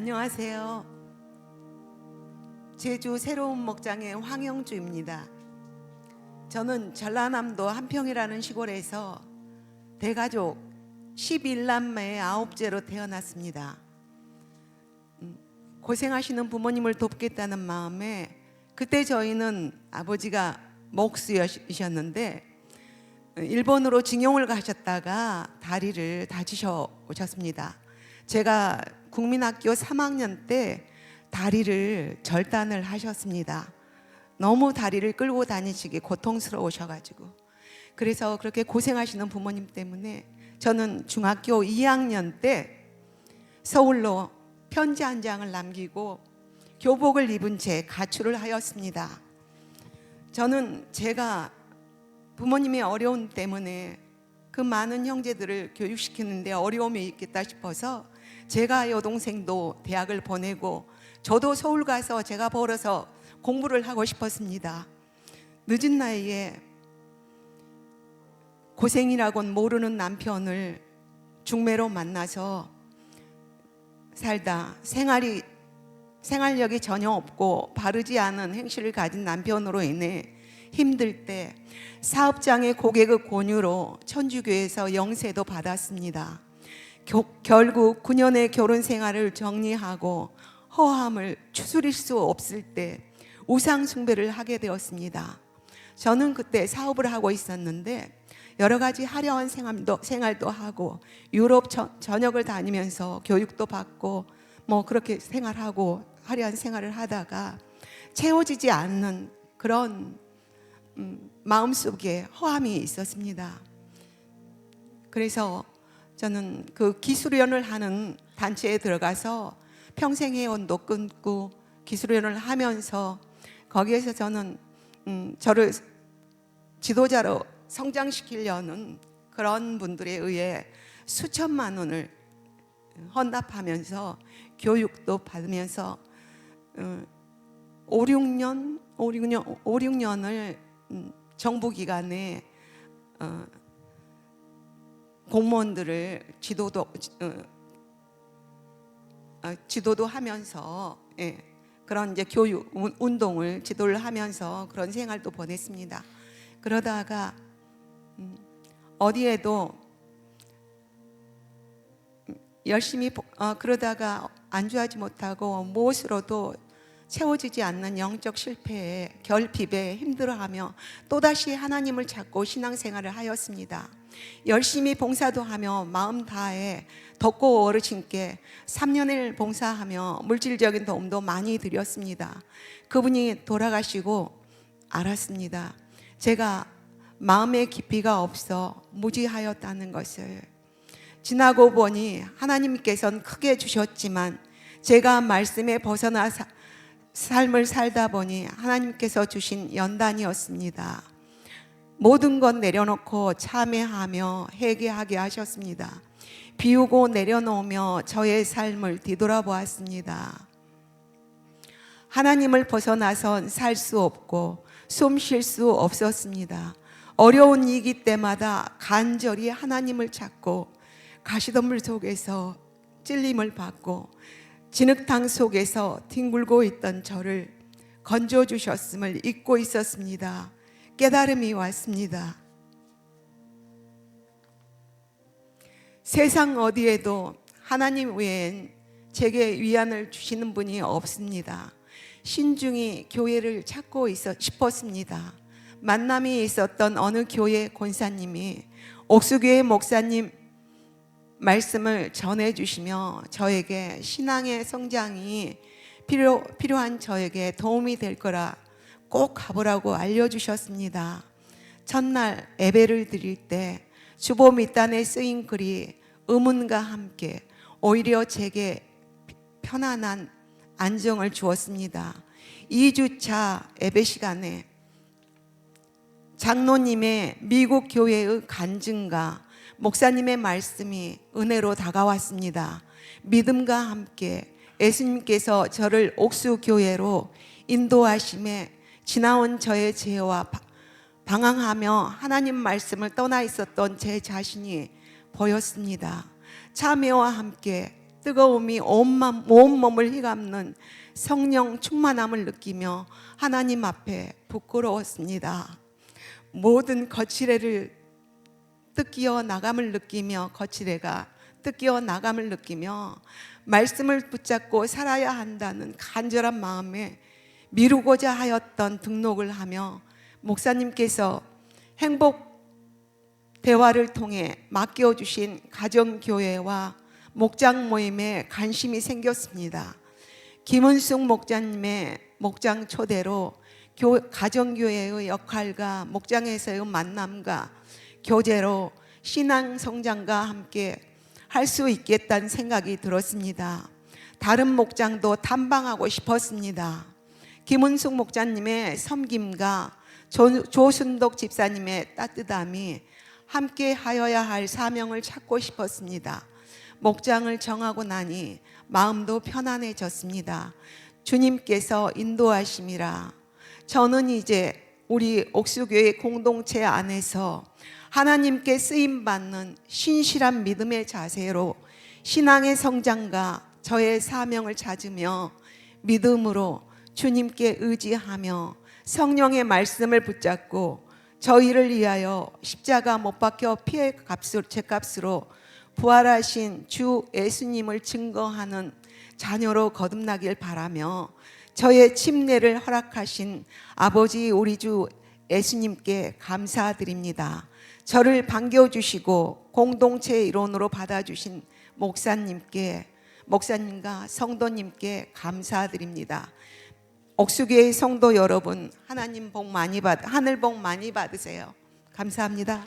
안녕하세요. 제주 새로운 목장의 황영주입니다. 저는 전라남도 한평이라는 시골에서 대가족 11남매의 아홉째로 태어났습니다. 음, 고생하시는 부모님을 돕겠다는 마음에 그때 저희는 아버지가 목수이셨는데 일본으로 징용을 가셨다가 다리를 다치셔 오셨습니다. 제가 국민학교 3학년 때 다리를 절단을 하셨습니다. 너무 다리를 끌고 다니시기 고통스러우셔가지고 그래서 그렇게 고생하시는 부모님 때문에 저는 중학교 2학년 때 서울로 편지 한 장을 남기고 교복을 입은 채 가출을 하였습니다. 저는 제가 부모님의 어려움 때문에 그 많은 형제들을 교육시키는데 어려움이 있겠다 싶어서 제가 여동생도 대학을 보내고 저도 서울 가서 제가 벌어서 공부를 하고 싶었습니다. 늦은 나이에 고생이라곤 모르는 남편을 중매로 만나서 살다 생활이 생활력이 전혀 없고 바르지 않은 행실을 가진 남편으로 인해 힘들 때 사업장의 고객의 권유로 천주교에서 영세도 받았습니다. 교- 결국 9년의 결혼 생활을 정리하고 허함을 추스릴 수 없을 때 우상 숭배를 하게 되었습니다. 저는 그때 사업을 하고 있었는데 여러 가지 화려한 생활도, 생활도 하고 유럽 저- 전역을 다니면서 교육도 받고 뭐 그렇게 생활하고 화려한 생활을 하다가 채워지지 않는 그런 음, 마음속에 허함이 있었습니다. 그래서 저는 그 기술위원을 하는 단체에 들어가서 평생 회원도 끊고 기술위원을 하면서 거기에서 저는 음, 저를 지도자로 성장시키려는 그런 분들에 의해 수천만 원을 헌납하면서 교육도 받으면서 어, 5, 6년, 5, 6년, 5, 6년을 음, 정부 기관에 어, 공무원들을 지도도 어, 어, 지도도 하면서 예, 그런 이제 교육 운- 운동을 지도를 하면서 그런 생활도 보냈습니다. 그러다가 음, 어디에도 음, 열심히 보- 어, 그러다가 안주하지 못하고 무엇으로도 채워지지 않는 영적 실패에 결핍에 힘들어하며 또다시 하나님을 찾고 신앙생활을 하였습니다. 열심히 봉사도 하며 마음 다해 덕고 어르신께 3년을 봉사하며 물질적인 도움도 많이 드렸습니다. 그분이 돌아가시고 알았습니다. 제가 마음의 깊이가 없어 무지하였다는 것을 지나고 보니 하나님께서는 크게 주셨지만 제가 말씀에 벗어나 사- 삶을 살다 보니 하나님께서 주신 연단이었습니다. 모든 것 내려놓고 참회하며 회개하게 하셨습니다. 비우고 내려놓으며 저의 삶을 뒤돌아보았습니다. 하나님을 벗어나선 살 수 없고 숨 쉴 수 없었습니다. 어려운 위기 때마다 간절히 하나님을 찾고 가시덤불 속에서 찔림을 받고 진흙탕 속에서 뒹굴고 있던 저를 건져 주셨음을 잊고 있었습니다. 깨달음이 왔습니다. 세상 어디에도 하나님 외엔 제게 위안을 주시는 분이 없습니다. 신중히 교회를 찾고 있어 싶었습니다. 만남이 있었던 어느 교회 권사님이 옥수교회 목사님 말씀을 전해 주시며 저에게 신앙의 성장이 필요, 필요한 저에게 도움이 될 거라 꼭 가보라고 알려주셨습니다. 첫날 예배를 드릴 때 주보 밑단에 쓰인 글이 의문과 함께 오히려 제게 편안한 안정을 주었습니다. 2주차 예배 시간에 장로님의 미국 교회의 간증과 목사님의 말씀이 은혜로 다가왔습니다. 믿음과 함께 예수님께서 저를 옥수 교회로 인도하심에 지나온 저의 죄와 바- 방황하며 하나님 말씀을 떠나 있었던 제 자신이 보였습니다. 참회와 함께 뜨거움이 온몸, 온 몸을 휘감는 성령 충만함을 느끼며 하나님 앞에 부끄러웠습니다. 모든 거칠애를 뜯기어 나감을 느끼며 거칠애가 뜯기어 나감을 느끼며 말씀을 붙잡고 살아야 한다는 간절한 마음에 미루고자 하였던 등록을 하며 목사님께서 행복 대화를 통해 맡겨 주신 가정 교회와 목장 모임에 관심이 생겼습니다. 김은숙 목자님의 목장 초대로 교, 가정 교회의 역할과 목장에서의 만남과 교제로 신앙 성장과 함께 할 수 있겠다는 생각이 들었습니다. 다른 목장도 탐방하고 싶었습니다. 김은숙 목자님의 섬김과 조, 조순덕 집사님의 따뜻함이 함께 하여야 할 사명을 찾고 싶었습니다. 목장을 정하고 나니 마음도 편안해졌습니다. 주님께서 인도하심이라 저는 이제 우리 옥수교회 공동체 안에서 하나님께 쓰임 받는 신실한 믿음의 자세로 신앙의 성장과 저의 사명을 찾으며 믿음으로 주님께 의지하며 성령의 말씀을 붙잡고 저희를 위하여 십자가 못 박혀 피해 값으로 제 값으로 부활하신 주 예수님을 증거하는 자녀로 거듭나길 바라며 저의 침례를 허락하신 아버지 우리 주 예수님께 감사드립니다. 저를 반겨주시고 공동체 일원으로 받아주신 목사님께 목사님과 성도님께 감사드립니다. 옥수교의 성도 여러분 하나님 복 많이 받 하늘 복 많이 받으세요. 감사합니다.